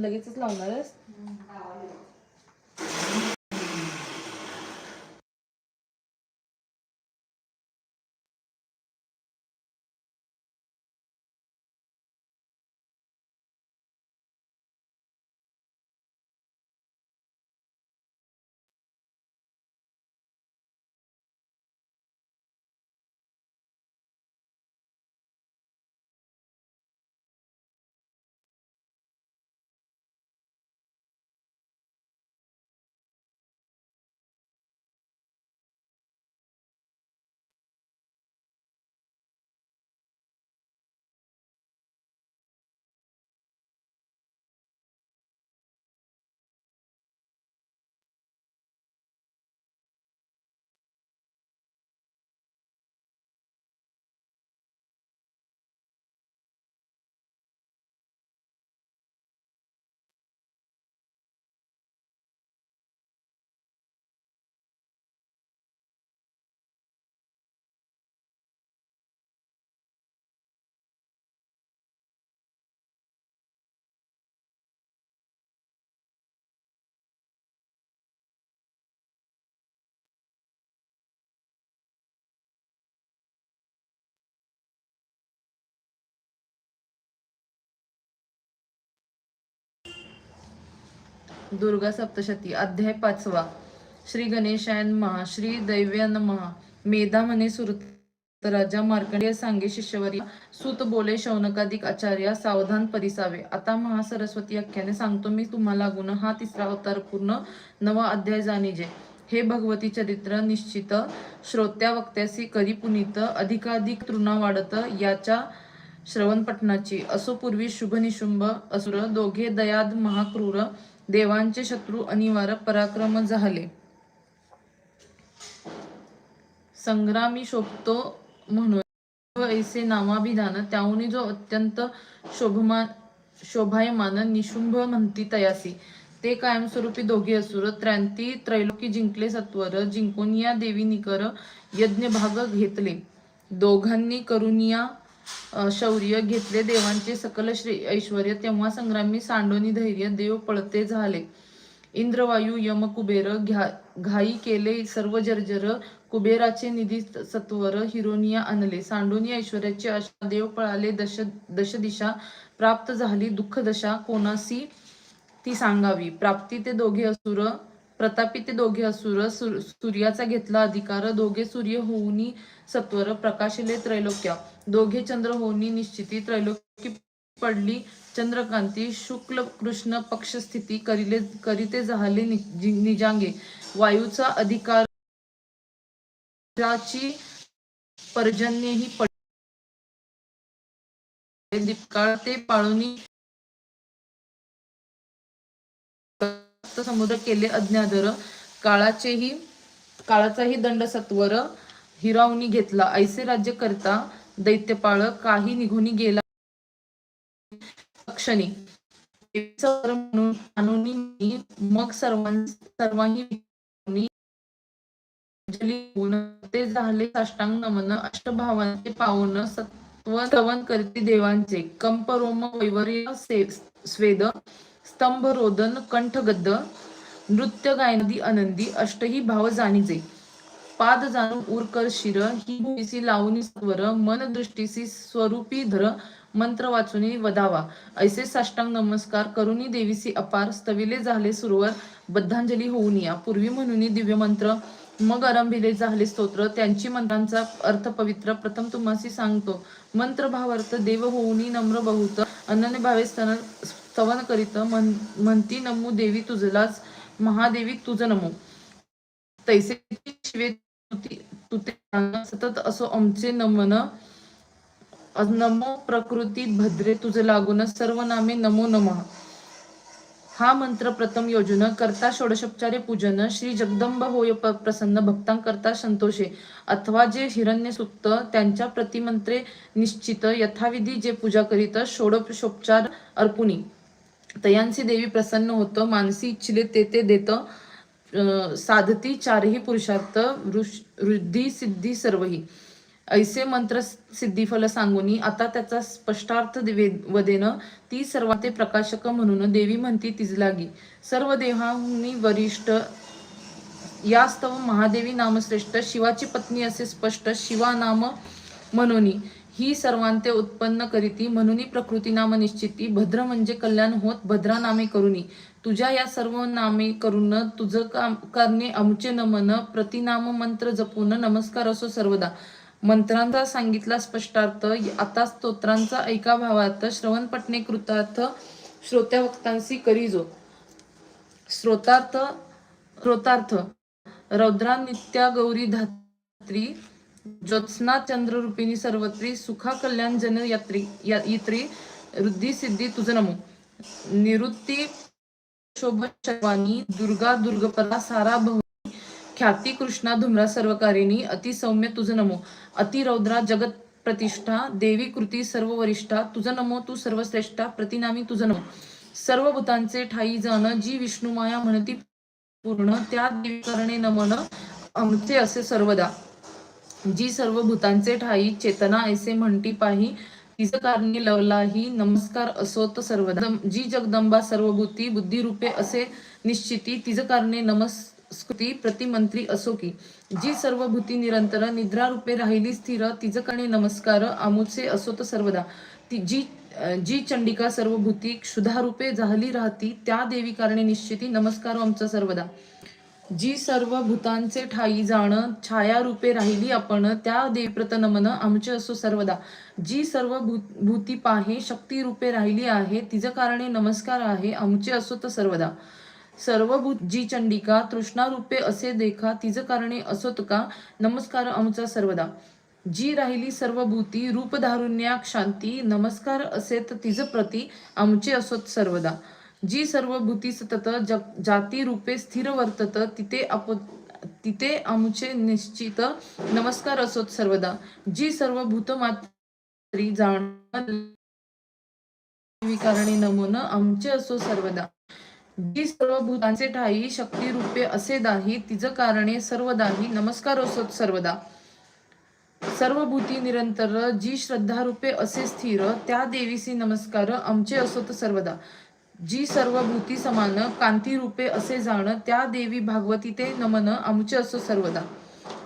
लगेचच लावणारच दुर्गा सप्तशती अध्याय पाचवा. श्री गणेशाय महा श्री दैव्यान महा मेधा म्हणे सुरत राजा मार्कंडेय सांगे शिष्यवरी सुत बोले शौनकाधिक आचार्य सावधान परिसावे. आता महासरस्वती आख्याने सांगतो मी तुम्हाला गुण. हा तिसरा अवतार पूर्ण नवा अध्याय जाणीजे. हे भगवती चरित्र निश्चित श्रोत्या वक्त्यासी करी पुनित अधिकाधिक तृणा वाढत याच्या श्रवणपटनाची असो पूर्वी शुभ निशुंभ असुर दोघे दयाद महाक्रूर देवांचे शत्रू अनिवार्य पराक्रम झाले. संग्रामी शोभतो म्हणून. ऐसे नामाभिधान त्याहून जो अत्यंत शोभमान शोभायमान निशुंभ म्हणती तयासी. ते कायमस्वरूपी दोघे असुर त्र्यांती त्रैलोकी जिंकले सत्वर जिंकून या देवी निकर यज्ञ भाग घेतले. दोघांनी करुनिया शौर्य घेतले. देवांचे सकल श्री ऐश्वर तेव्हा संग्रामी सांडोनी धैर्य देव पळते झाले. इंद्रवायू यम कुबेर घ्या घाई केले. सर्व जर्जर कुबेराचे निधी सत्वर हिरोनिया आणले. सांडोनी ऐश्वर्याचे आशा देव पळाले. दश दशदिशा प्राप्त झाली. दुःख दशा कोणासी ती सांगावी? प्राप्ती ते दोघे असुर प्रतापी ते दोघे असुर सूर्याचा घेतला अधिकार दोघे सूर्य होऊनी सत्वर प्रकाशिले त्रैलोक्य. दोघे चंद्र होऊनी निश्चिती त्रैलोक्य पडली चंद्रकांती शुक्ल कृष्ण पक्ष स्थिती करिले करिते झाले नि- निजांगे. वायूचा अधिकार ची पर्जन्यही पडले. दीपकाळ ते पाळुनी सप्त समुद्र केले अज्ञादर. काळाचेही काळाचाही दंड सत्वर. हिरावणी घेतला. ऐसे राज्य करता दैत्यपाळ. काही निघून गेला क्षणी. म्हणून मग सर्वां सर्वांनी ते झाले साष्टांग नमन. अष्टभावांचे पावन. सत्व सवन करती देवांचे. कंप रोम वैवर्य स्वेद. स्तंभ रोदन कंठ नृत्य गायनदी आनंदी अष्टही भाव जाणीजे. पाद जाणून उरकर शिर ही भूमीसी लावणी स्वर मन दृष्टीसी स्वरूपी धर मंत्र वाचून वधावा ऐसे साष्टांग नमस्कार करुणी देवीसी अपार स्तविले झाले सुरवर बद्धांजली होऊन या. पूर्वी म्हणून दिव्य मंत्र मग आरंभिले झाले स्तोत्र त्यांची मंत्रांचा अर्थ पवित्र प्रथम तुम्हासी सांगतो. मंत्र भावार्थ देव होऊनी नम्र बहुत अनन्य भावे स्तन स्तवन करीत म्हण- म्हणती नमू देवी तुझलाच महादेवी तुझ नमो. तैसे शिवे तुते सतत असो आमचे नमन. नमो प्रकृती भद्रे तुझ लागून सर्व नामे नमो नमः. हा मंत्र प्रथम योजन करता षोडशोपचारे पूजन श्री जगदंब होय प्रसन्न भक्तांकरता संतोषे. अथवा जे हिरण्य सुक्त त्यांच्या प्रतिमंत्रे निश्चित यथाविधी जे पूजा करीत षोडशोपचार अर्पुणी तयांसी देवी प्रसन्न होत मानसी इच्छिले ते ते देत अं, साधती चारही पुरुषार्थ वृष- वृद्धी सिद्धी सर्वही. ऐसे मंत्र सिद्धिफल सांगुनी आता त्याचा स्पष्टार्थ वे- वदेन ती सर्वाते प्रकाशक म्हणून देवी म्हणती तिज लागी सर्व देहाहुनी वरिष्ठ यास्तव महादेवी नामश्रेष्ठ शिवाची पत्नी असे स्पष्ट शिवा नाम म्हणून. ही सर्वांते उत्पन्न करीती म्हणून प्रकृती नाम निश्चिती. भद्र म्हणजे कल्याण होत भद्रा नामे करुनी. तुझ्या या सर्व नामे करून तुझं काम करणे आमचे नमन. प्रतिनाम मंत्र जपून नमस्कार असो सर्वदा. मंत्रांचा सांगितला स्पष्टार्थ आता स्तोत्रांचा ऐका भावार्थ श्रवण पटणे कृतार्थ श्रोत्या वक्तांशी करीजो श्रोतार्थ श्रोतार्थ. रौद्रा नित्या गौरी धात्री ज्योत्स्ना चंद्ररूपिणी सर्वत्री सुखा कल्याण जन यात्री या- इत्री रुद्धी सिद्धी तुझ नमो. निवृत्ती शोभ शर्वानी दुर्गा दुर्गपरा सारा भवानी ख्याती कृष्णा धुमरा सर्वकारिणी अति सौम्य तुझ नमो. अति रौद्रा जगत प्रतिष्ठा देवी कृती सर्व वरिष्ठा तुझ नमो तू सर्वश्रेष्ठा प्रतिनामी तुझ नमो. सर्व भूतांचे ठाई जाण जी विष्णुमाया म्हणती पूर्ण त्या देवी करणे नमन आमचे असे सर्वदा. जी सर्व भूतांचे ठाई चेतना ऐसे म्हणती पाही तिचं कारणी लवलाही नमस्कार असोत सर्वदा. जी जगदंबा सर्वभूती बुद्धिरूपे असे निश्चिती तिचं कारणे नमस्कृती प्रतिमंत्री असो की. जी सर्व भूती निरंतर निद्रा रूपे राहिली स्थिर तिचं कारणे नमस्कार आमुचे असोत सर्वदा. ती जी जी चंडिका सर्व भूती क्षुधारूपे झाली राहती त्या देवी कारणे निश्चिती नमस्कार आमचा सर्वदा. जी सर्व भूतांचे ठाई जाण छाया रूपे राहिली आपण त्या देवप्रत नमन आमचे असो सर्वदा. जी सर्व भूती पाहे शक्ती रूपे राहिली आहे तिचं कारणे नमस्कार आहे आमचे असोत सर्वदा. सर्व भूत जी चंडिका तृष्णा रूपे असे देखा तिचं कारणे असोत का नमस्कार आमचा सर्वदा. जी राहिली सर्व भूती रूपधारुण्याक शांती नमस्कार असेत तिज प्रती आमचे असोत सर्वदा. जी सर्व भूती सतत जग जाती रूपे स्थिर वर्तत तिथे अप तिथे आमचे निश्चित नमस्कार असोत सर्वदा. जी सर्व भूत मात्री जाण कारणे आमचे असो सर्वदा. जी सर्व भूतांचे ठाई शक्ती रूपे असे दाही तिज कारणे सर्वदाही नमस्कार असोत सर्वदा. सर्व भूती निरंतर जी श्रद्धा रूपे असे स्थिर त्या देवीसी नमस्कार आमचे असोत सर्वदा. जी सर्व भूती समान कांती रूपे असे जाण त्या देवी भागवती ते नमन आमचे असो सर्वदा.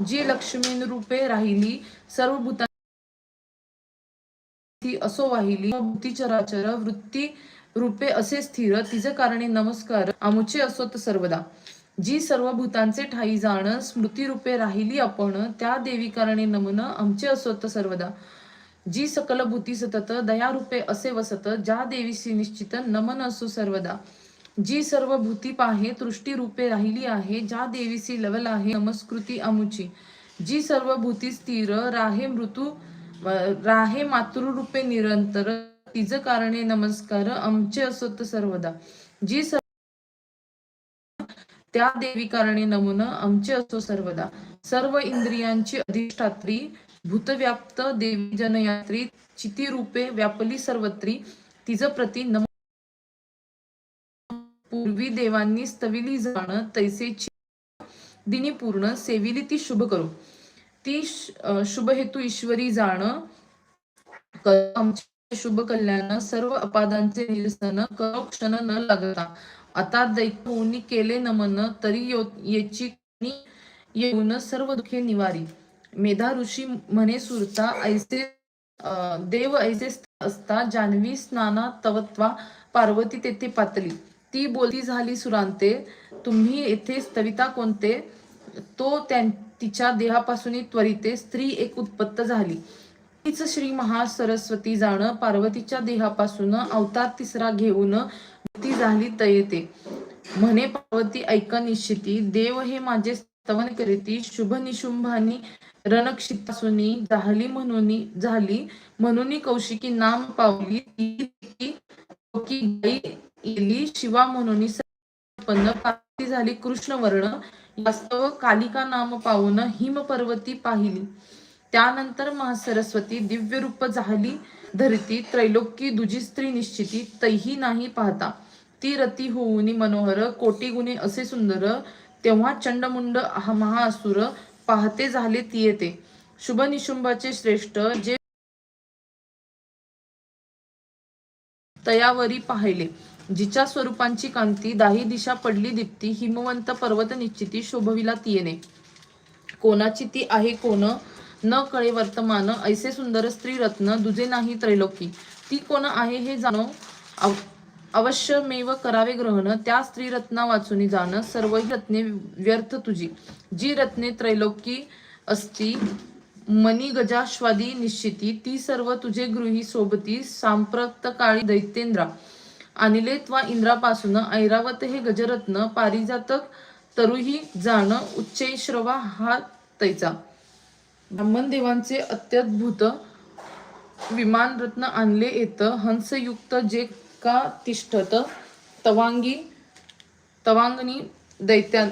जी लक्ष्मी रूपे राहिली सर्व भूतांची असो वाहिली भूतीचराचर वृत्ती रूपे असे स्थिर तिज कारणे नमस्कार आमचे असोत सर्वदा. जी सर्व भूतांचे ठाई जाण स्मृती रूपे राहिली आपण त्या देवी कारणे नमन आमचे असोत सर्वदा. जी सकल भूती सतत दया रूपे असे वसत ज्या देवीशी निश्चित नमन असो सर्वदा. जी सर्व भूती पाहे तृष्टी रूपे राहिली आहे ज्या देवीसी लवल आहे नमस्कृती अमुची. जी सर्व भूती स्थिर राहे मृत्यू राहे मातृरूपे निरंतर तिज कारणे नमस्कार आमचे असोत सर्वदा. जी सर्व त्या देवी कारणे नमून आमचे असो सर्वदा. सर्व इंद्रियांची अधिष्ठात्री भूतव्याप्त देवी जनयात्री चिती रूपे व्यापली सर्वत्री तिज प्रती नम पूर्वी देवांनी स्तविली जाण तैसेची दिनी पूर्ण सेविली ती शुभ करू. ती शुभ हेतू ईश्वरी जाण शुभ कल्याण सर्व अपादांचे निरसन करो क्षण न लागता. आता दैत्य केले नमन तरी यो- येची येऊन सर्व दुःखे निवारी. मेधा ऋषी म्हणे सुरता ऐसे देव ऐसे असता जान्हवी स्नाना तवत्वा पार्वती तेथे पातली. ती बोलती झाली सुरांते तुम्ही येथे स्तविता कोणते? तो त्यां तिच्या देहापासून त्वरिते स्त्री एक उत्पत्त झाली. तीच श्री महासरस्वती जाण पार्वतीच्या देहापासून अवतार तिसरा घेऊन ती झाली तयेते म्हणे पार्वती ऐक निश्चिती देव हे माझे स्तवन करीती शुभ निशुंभानी रणक्षितासुनी झाली म्हणून झाली म्हणून कौशिकी नाम पावली ती गाई येली शिवा म्हणून उत्पन्न झाली कृष्ण वर्ण वास्तव कालिका नाम पाहून हिम पर्वती पाहिली. त्यानंतर महासरस्वती दिव्य रूप झाली धरती त्रैलोकी दुजी स्त्री निश्चिती तैही नाही पाहता. ती रती होऊनी मनोहर कोटी गुणे असे सुंदर तेव्हा चंडमुंड हा महाअसुर पाहते झाले ती येते शुभ निशुंभाचे श्रेष्ठ जे तयावरी पाहिले. जिच्या स्वरूपांची कांती दाही दिशा पडली दीप्ती हिमवंत पर्वत निश्चिती शोभविला तियेने. कोणाची ती आहे कोण? न कळे वर्तमान ऐसे सुंदर स्त्री रत्न दुजे नाही त्रैलोकी. ती कोण आहे हे जाणो अवश्यमेव करावे ग्रहण त्या स्त्री रत्ना वाचून जाणं सर्व ही रत्ने व्यर्थ तुझी. जी रत्ने त्रैलोकी असती मनी गजाश्वादी निश्चिती ती सर्व तुझे गृही सोबती सांप्रत काळी दैत्येंद्रा. आणले त्वा इंद्रापासून ऐरावत हे गजरत्न पारिजातक तरुही जाणं उच्चैश्रवा हा तैचा. ब्राह्मण देवांचे अत्यद्भुत विमान रत्न आणले येत हंसयुक्त जे का तिष्ठत. तवांगी तवांगनी दैत्या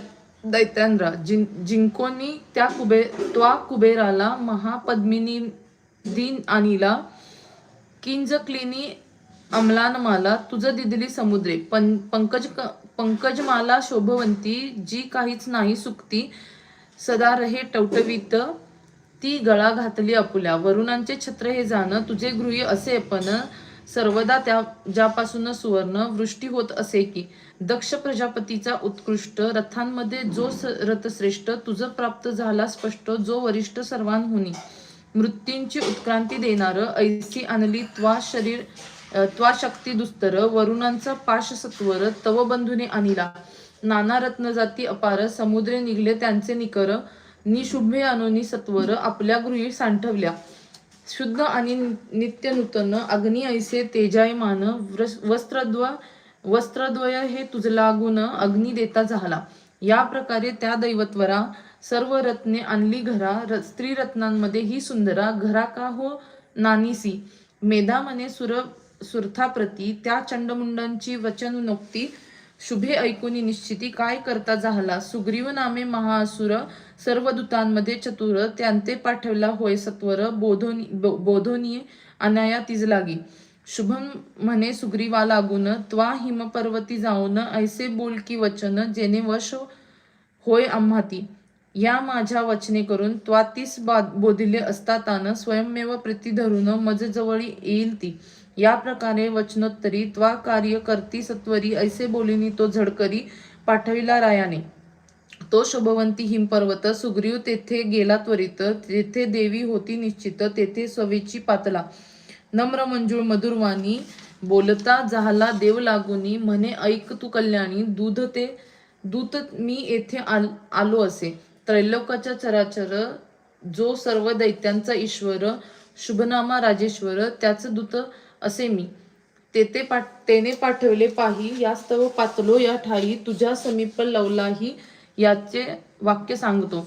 दैत्यांद्रा जिं जिंकोनी त्या कुबे त्वा कुबेराला महापद्मिनी दिन आणिला किंज क्लिनी अमलानमाला तुझं दिदली समुद्रे पं पंकज पंकजमाला शोभवंती जी काहीच नाही सुकती सदा रहे टवटवीत ती गळा घातली अपुल्या. वरुणांचे छत्र हे जाणं तुझे गृही असे पण सर्वदा त्या ज्यापासून सुवर्ण वृष्टी होत असे की दक्ष प्रजापतीचा उत्कृष्ट रथांमध्ये जो रथश्रेष्ठ तुझ प्राप्त झाला स्पष्ट जो वरिष्ठ सर्वांहुनी मृत्यूंची उत्क्रांती देणार ऐसी आणली त्वा शरीर त्वा शक्ती दुस्तर वरुणांचा पाश सत्वर तव बंधुने आणिला. नाना रत्न जाती अपार समुद्रे निघले त्यांचे निकर निशुभे अनुनी सत्वर आपल्या गृही सांठवल्या. शुद्ध आणि नित्य नूतन अग्नी ऐसे तेजायमान वस्त्रद्व वस्त्रद्वय हे तुझला गुण अग्नी देता झाला. या प्रकारे त्या दैवत्वरा सर्व रत्ने आणली घरा र- स्त्री रत्नांमध्ये ही सुंदरा घरा का हो नानीसी? मेधा मने सुर सुरथाप्रती त्या चंडमुंडांची वचनोक्ती शुभे ऐकुनी निश्चिती. काय करता झाला? सुग्रीव नामे महाअसुर सर्व दूतांमध्ये चतुर त्यांते पाठवला होय सत्वर बोधोनी बो- बोधोनी अनाया तिज लागी. शुभम म्हणे सुग्रीवा लागून त्वा हिमपर्वती जाऊन ऐसे बोल की वचन जेने वश होय आम्हाती. या माझ्या वचने करून त्वातीस बा- बोधिले असता तान स्वयंमेव प्रीती धरून मज जवळी येईल ती. या प्रकारे वचनोत्तरी त्वा कार्य करती सत्वरी ऐसे बोलिनी तो झडकरी पाठविला रायाने. तो शोभवंती हिमपर्वत सुग्रीव तेथे गेला त्वरित तेथे देवी होती निश्चित तेथे सवेची पातला. नम्र मंजूळ मधुरवाणी बोलता झाला देव लागुनी म्हणे ऐक तू कल्याणी दूध ते दूत मी येथे आल आलो असे. त्रैलोकाच्या चराचर जो सर्व दैत्यांचा ईश्वर शुभनामा राजेश्वर त्याच दूत असे मी. तेथे पाठ तेने पाठवले पाही यास्तव पातलो या ठाई तुझ्या समीप लवलाही याचे वाक्य सांगतो.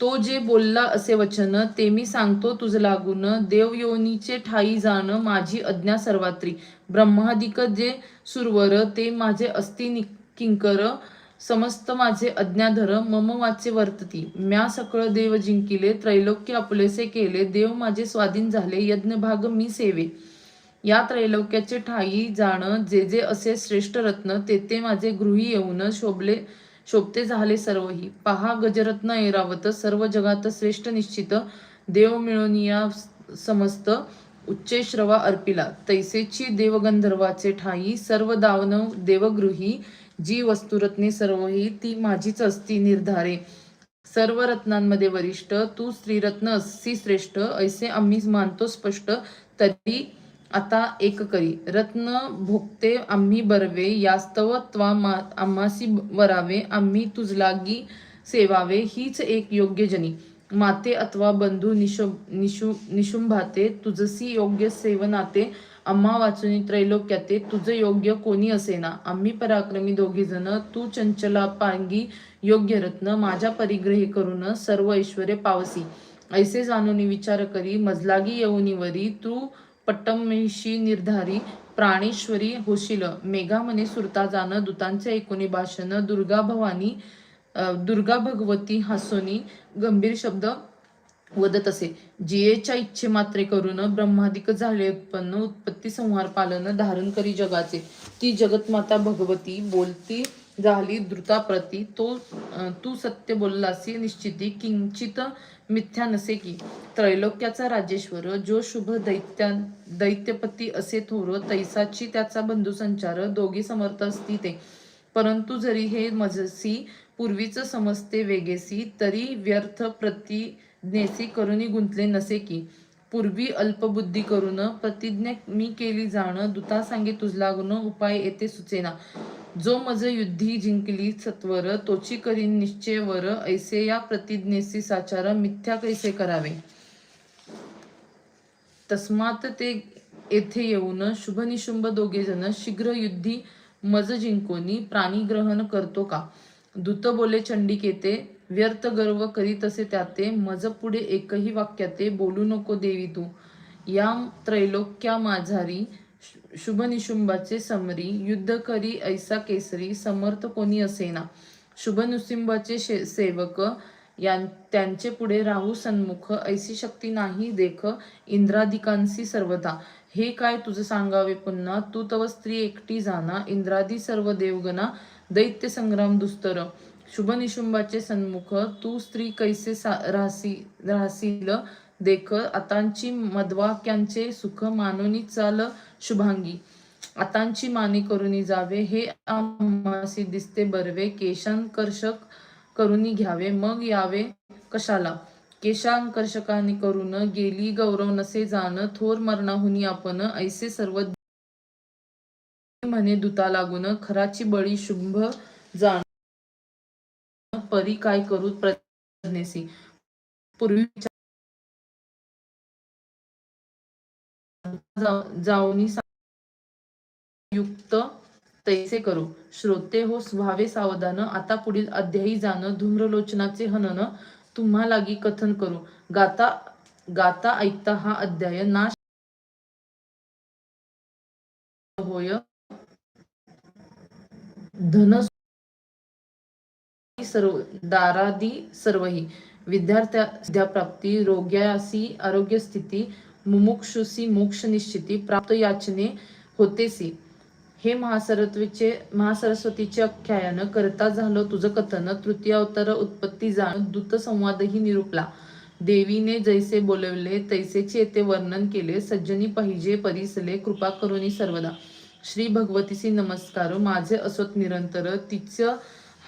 तो जे बोलला असे वचन ते मी सांगतो तुझ लागून. देवयोनीचे ठाई जाण माझी अज्ञा सर्वात्री. ब्रह्मादिक जे सुरवर ते माझे अस्ति किंकर. समस्त माझे अज्ञाधर मम वाचे वर्तती. म्या सकळ देव जिंकिले त्रैलोक्य आपलेसे केले देव माझे स्वाधीन झाले यज्ञभाग मी सेवे. या त्रैलोक्याचे ठाई जाणं जे जे असे श्रेष्ठ रत्न तेथे माझे गृही येऊन शोभले शोभते झाले सर्वही. पहा गजरत्न ऐरावत सर्व जगात श्रेष्ठ निश्चित देव मिळून या समस्त उच्चे श्रवा अर्पिला. तैसेची देवगंधर्वाचे ठाई सर्व दावनव देवगृही जी वस्तुरत्ने सर्वही ती माझीच असती निर्धारे. सर्व रत्नांमध्ये वरिष्ठ तू स्त्रीरत्न सी श्रेष्ठ ऐसे आम्ही मानतो स्पष्ट तरी आता एक करी. रत्न भोगते आम्ही बरवे यास्तव त्वा मा- आम्हासी वरावे आम्ही तुझलागी सेवावे हीच एक योग्य जनी. माते अथवा बंधू निशु निशु निशुंभाते तुझसी योग्य सेवनाते आम्हा वाचुनी त्रैलोक्याते तुझं योग्य कोणी असेना. आम्ही पराक्रमी दोघी जण तू चंचला पांगी योग्य रत्न माझ्या परिग्रही करून सर्व ऐश्वर्य पावसी. ऐसे जाणून विचार करी मजलागी येऊनिवरी तू पट्टमेशी निर्धारी प्राणेश्वरी होशील. मेघा म्हणे सुरता जाणं दूतांचे ऐकुनी भाषण दुर्गा भवानी दुर्गा भगवती हासोनी गंभीर शब्द वदत असे. जियेच्या इच्छे मात्रे करून ब्रह्मादिक झाले उत्पन्न उत्पत्ती संहार पालन धारण करी जगाचे. ती जगतमाता भगवती बोलती झाली द्रुताप्रती तो तू सत्य बोललासी निश्चिती किंचित मिथ्या नसे की. त्रैलोक्याचा राजेश्वर जो शुभ दैत्या दैत्यपती असे थोर तैसाची त्याचा बंधू संचार दोघी समर्थ असती ते. परंतु जरी हे मजसी पूर्वीच समजते वेगेसी तरी व्यर्थ प्रतिज्ञेसी करुनी गुंतले नसे की. पूर्वी अल्पबुद्धी करून प्रतिज्ञा मी केली जाण दुता सांगे तुझला गुण उपाय येते सुचेना. जो मज युद्धी जिंकली सत्वर तोची करीन निश्चयवर ऐसे या प्रतिज्ञेसी साचार मिथ्या कैसे करावे? तस्मात ते येथे येऊन शुभनिशुंभ दोघे जण शीघ्र युद्धी मज जिंकोनी प्राणी ग्रहण करतो का? दूत बोले चंडिकेते व्यर्थ गर्व करीत असे त्याते मज पुढे एकही वाक्याते बोलू नको देवी तू. या त्रैलोक्या माझारी शुभनिशुंभाचे समरी युद्ध करी ऐसा केसरी समर्थ कोणी असेना. शुभ शे- सेवक यां त्यांचे पुढे राहू सन्मुख ऐसी शक्ती नाही देख इंद्रादिकांसी सर्वदा हे काय तुझं सांगावे पुन्हा? तू तव स्त्री एकटी जाना इंद्रादी सर्व देवगणा दैत्य संग्राम दुस्तर. शुभनिशुंभाचे सन्मुख तू स्त्री कैसे राहसी राहसील? देख आतांची मधवाक्यांचे सुख मानोनी चाल शुभांगी. आतांची माने करुनी जावे हे आम्हासी दिसते बरवे केशांकर्षक करुनी घ्यावे मग यावे कशाला? केशांकर्षकाने करून गेली गौरव नसे जाण थोर मरणाहुनी आपण ऐसे सर्व म्हणे दुता लागून खराची बळी शुंभ जाण परी काय करू प्रज्ञेसी? पूर्वी जाऊनी युक्त तैसे करो. श्रोते हो व्हावे सावधान. आता पुढील अध्यायी जाणं धूम्रलोचनाचे हनन तुम्हा कथन करू. गाता गाता ऐकता हा अध्याय. नाश होय. धन सर्व दारादी सर्वही. विद्यार्थ्या प्राप्ती रोग्यासी आरोग्य स्थिती मुमुक्षुसी मोक्ष निश्चिती प्राप्त याचने होतेसी. हे महासरत्वीचे महासरस्वतीचे आख्यायन करता झालं तुझं कथन तृतीय अवतार उत्पत्ती जाण दूत संवादही निरूपला. देवीने जैसे बोलवले तैसेचे येथे वर्णन केले सज्जनी पाहिजे परिसले कृपा करुनी सर्वदा. श्री भगवतीसी नमस्कार माझे असत निरंतर तिच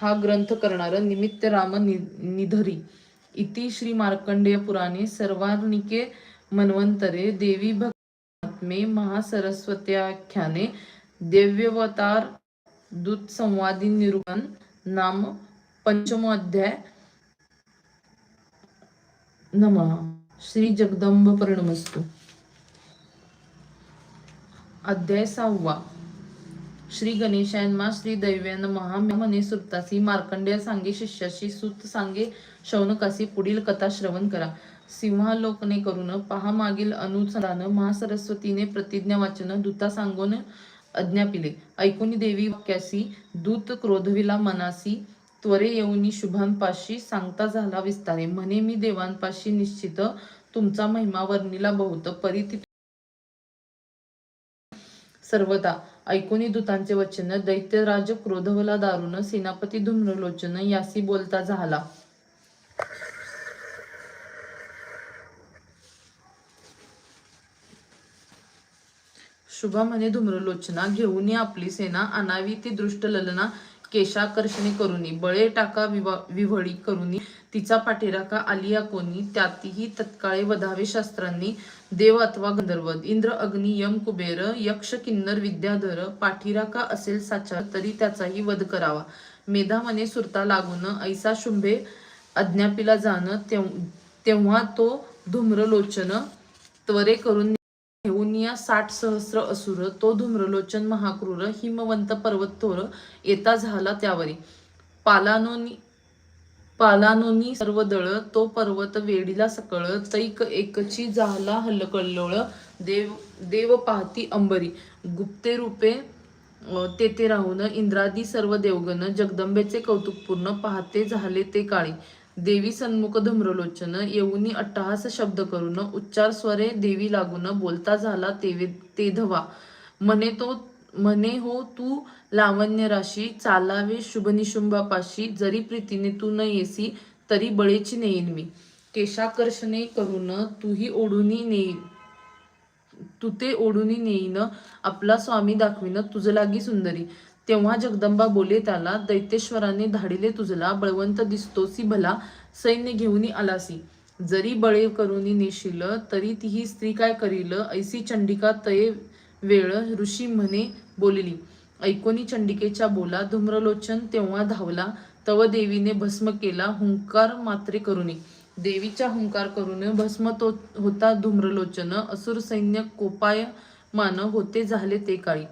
हा ग्रंथ करणार निमित्त राम नि- निधरी. इति श्री मार्कंडेय पुराणे सर्वार्णिके मन्वंतरे देवी भक्त्मे महासरस्वत्याख्याने दिव्यवतार दूत संवादी निरूपण नाम पंचमोध्याय नमः. श्री जगदंब प्रणमस्तु अध्याय सहावा. श्री गणेशायनमा श्री दैव्यान महा म्हणे सुप्तासी मार्कंडेय सांगे शिष्याशी सुत सांगे शौनकासी पुढील कथा श्रवण करा. सिंहालोकने करून पहा मागील अनुसंधान महासरस्वतीने प्रतिज्ञा वाचन दूता सांगून अज्ञापिले ऐकुनी देवी वाक्यासी दूत क्रोधविला मनासी त्वरे येऊनी शुभांपाशी सांगता झाला विस्तारे. म्हणे मी देवांपाशी निश्चित तुमचा महिमा वर्णिला बहुत परिती सर्वदा. ऐकुनी दूतांचे वचन दैत्यराज क्रोधवला दारुण सेनापती धूम्रलोचन यासी बोलता झाला. शुभा म्हणे धूम्रलोचना घेऊन आपली सेना आणावी ती दृष्ट ललना केशाकर्षणे करुनी बळे टाका विवा विव्हळी करुनी तिचा पाठीराखा आलिया कोणी त्यातही तत्काळे वधावे शास्त्रांनी देव अथवा गंधर्व इंद्र अग्नी यम कुबेर यक्ष किन्नर विद्याधर पाठीराखा असेल साचार तरी त्याचाही वध करावा. मेधा मने सुरता लागून ऐसा शुंभे अज्ञापीला जाणं तेव- तेव्हा तो धूम्रलोचन त्वरे करून घेऊन या साठ सहस्र असुर तो धूम्रलोचन महाक्रूर हिमवंत पर्वत थोर येता झाला त्यावरी. पालानोनी पालानोनी सर्व दळ तो पर्वत वेडीला सकळ तैक एकची झाला हलकल्लोळ देव देव पाहती अंबरी. गुप्ते रूपे तेथे राहून इंद्रादी सर्व देवगण जगदंबेचे कौतुकपूर्ण पाहते झाले ते काळी. देवी सन्मुख धम्रलोचन येऊनी अट्टहास शब्द करून उच्चार स्वरे देवी लागून बोलता झाला तेवे ते धवा म्हणे तो म्हणे हो तू लावण्य राशी चालावे शुभनिशुंभापाशी जरी प्रीतीने तू न येसी तरी बळेची नेईन मी. केशाकर्षणे करून तूही ओढूनी नेईन तू ते ओढूनी नेईन आपला स्वामी दाखविन तुझ लागी सुंदरी. तेव्हा जगदंबा बोले त्याला दैतेश्वराने धाडिले तुझला बळवंत दिसतोसी भला सैन्य घेऊन आलासी. जरी बळे करुनी नेशील तरी तीही स्त्री काय करील ऐसी चंडिका तये वेळ ऋषी म्हणे बोलली. ऐकोनी चंडिकेच्या बोला धूम्रलोचन तेव्हा धावला. तव देवीने भस्म केला हुंकार मात्रे करुनी. देवीच्या हुंकार करून भस्म तो होता धूम्रलोचन. असुर सैन्य कोपाय मान होते झाले ते काळी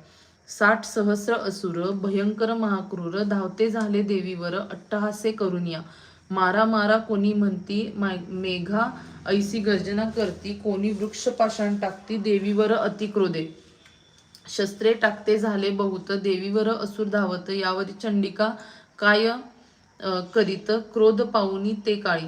साठ सहस्र असुर भयंकर महाक्रूर धावते झाले देवीवर अट्टहासे या. मारा मारा कोणी म्हणती मेघा ऐसी गर्जना करती कोणी वृक्ष पाषाण टाकती देवीवर अतिक्रोधे शस्त्रे टाकते झाले बहुत देवीवर असुर धावत यावरी चंडिका काय करीत क्रोध पाऊनी ते काळी.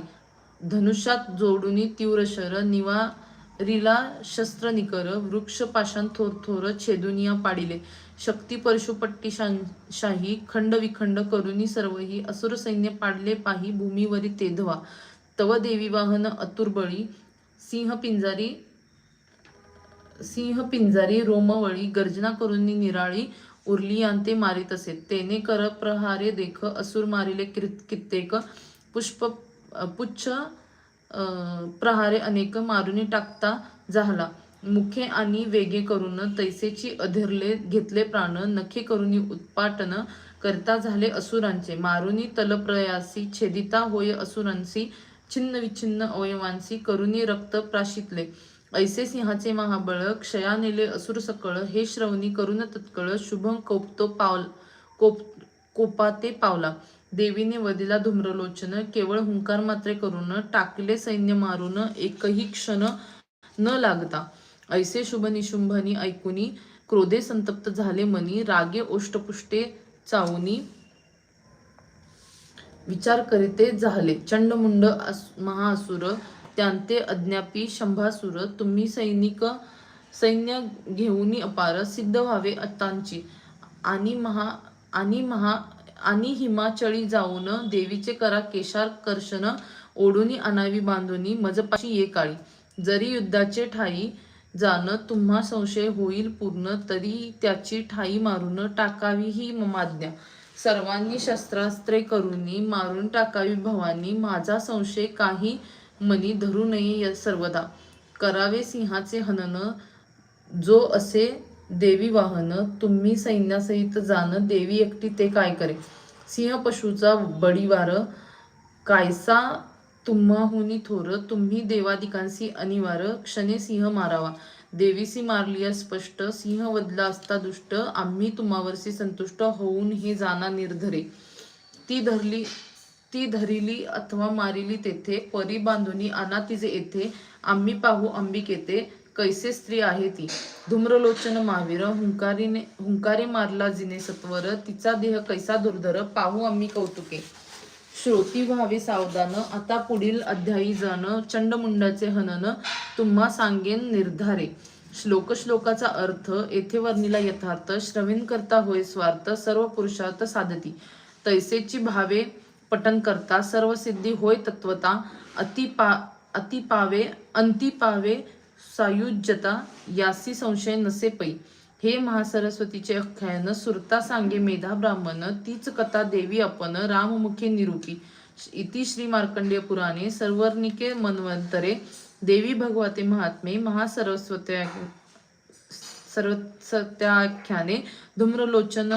धनुष्यात जोडूनी तीव्र शर निवारीला शस्त्र निकर वृक्ष पाषाण थोर थोर छेदुनिया पाडिले. शक्ती परशुपट्टी शाही खंड विखंड करुनी सर्वही असुर सैन्य पाडले पाही भूमीवरी तेधवा. तव देवी वाहन अतुर्बळी सिंह पिंजारी सिंह पिंजारी रोमवळी गर्जना करून निराळी उरली यांते मारित असे. तेने कर प्रहारे देख असुर मारिले कित्येक. पुष्प पुच्छ प्रहारे अनेक मारुनी टाकता झाला. मुखे आणि वेगे करून तैसेची अधेरले घेतले प्राण नखे करून उत्पाटन करता झाले असुरांचे. मारुनी तलप्रयासी छेदिता होय असुरांसी छिन्न विछिन्न अवयवांसी करुनी रक्त प्राशितले. ऐसे सिंहाचे महाबळ क्षया नेले असुर सकळ हे श्रवणी करुण तत्कळ शुभम कोपतो पावल कोप कोपाते पावला. देवीने वदिला धूम्रलोचन केवळ हुंकार मात्रे करून टाकले सैन्य मारून एकही क्षण न लागता. ऐसे शुभ निशुंभनी ऐकुनी क्रोधे संतप्त झाले मनी रागे ओष्टपुष्टे चावनी विचार करीते झाले. चंडमुंड अस- महाअसुर त्यांते अज्ञापी शंभासुर तुम्ही सैनिक सैन्य घेऊन अपार सिद्ध व्हावे अत्तांची. आणि महा आणि महा आणि हिमाचळी जाऊन देवीचे करा केशार कर्षण ओढूनी आणावी बांधून मजपाशी ये काळी. जरी युद्धाचे ठाई जाणं तुम्हा संशय होईल पूर्ण तरी त्याची ठाई मारून टाकावी ही माज्ञा. सर्वांनी शस्त्रास्त्रे करूनी मारून टाकावी भवानी माझा संशय काही मनी धरू नये सर्वदा. करावे सिंहाचे हनन जो असे देवी वाहन तुम्ही सैन्यासहित जाणं देवी एकटी ते काय करे? सिंह पशुचा बळीवार कायसा तुम्हाहुनी थोर तुम्ही देवादिकांसी अनिवार क्षणे सिंह मारावा. देवीसी मारलिया स्पष्ट सिंह वदला असता दुष्ट आम्ही तुम्हावरसी संतुष्ट होऊन हे जाना निर्धरे. ती धरली ती धरिली अथवा मारिली तेथे परी बांधुनी आना तिचे येथे आम्ही पाहू अंबिकेते कैसे स्त्री आहे ती. धूम्रलोचन महावीर हुंकारीने हुंकारी मारला जिने सत्वर तिचा देह कैसा दुर्धर पाहू आम्ही कौतुके. श्रोती व्हावी सावधान आता पुढील अध्यायी जण चंडमुंडाचे हनन तुम्हा सांगेन निर्धारे. श्लोक श्लोकाचा अर्थ येथे वर्णिला यथार्थ श्रवीण करता होय स्वार्थ सर्व पुरुषार्थ साधती. तैसेची भावे पठन करता सर्व सिद्धी होय तत्वता अति पा अति पावे अंती पावे सायुज्यता यासी संशय नसे पै. हे महासरस्वतीचे आख्यान सुरता सांगे मेधा ब्राह्मण तीच कथा देवी आपण राममुखे निरूपी. इति श्री मार्कंडेय पुराणे सर्वर्णिके मन्वंतरे. देवी भगवते महात्मे महासरस्वत्या सर्वसत्याख्याने धूम्रलोचन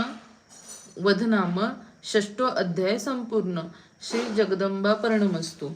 वधनाम षष्टो अध्याय संपूर्ण. श्री जगदंबा पर्णमस्तू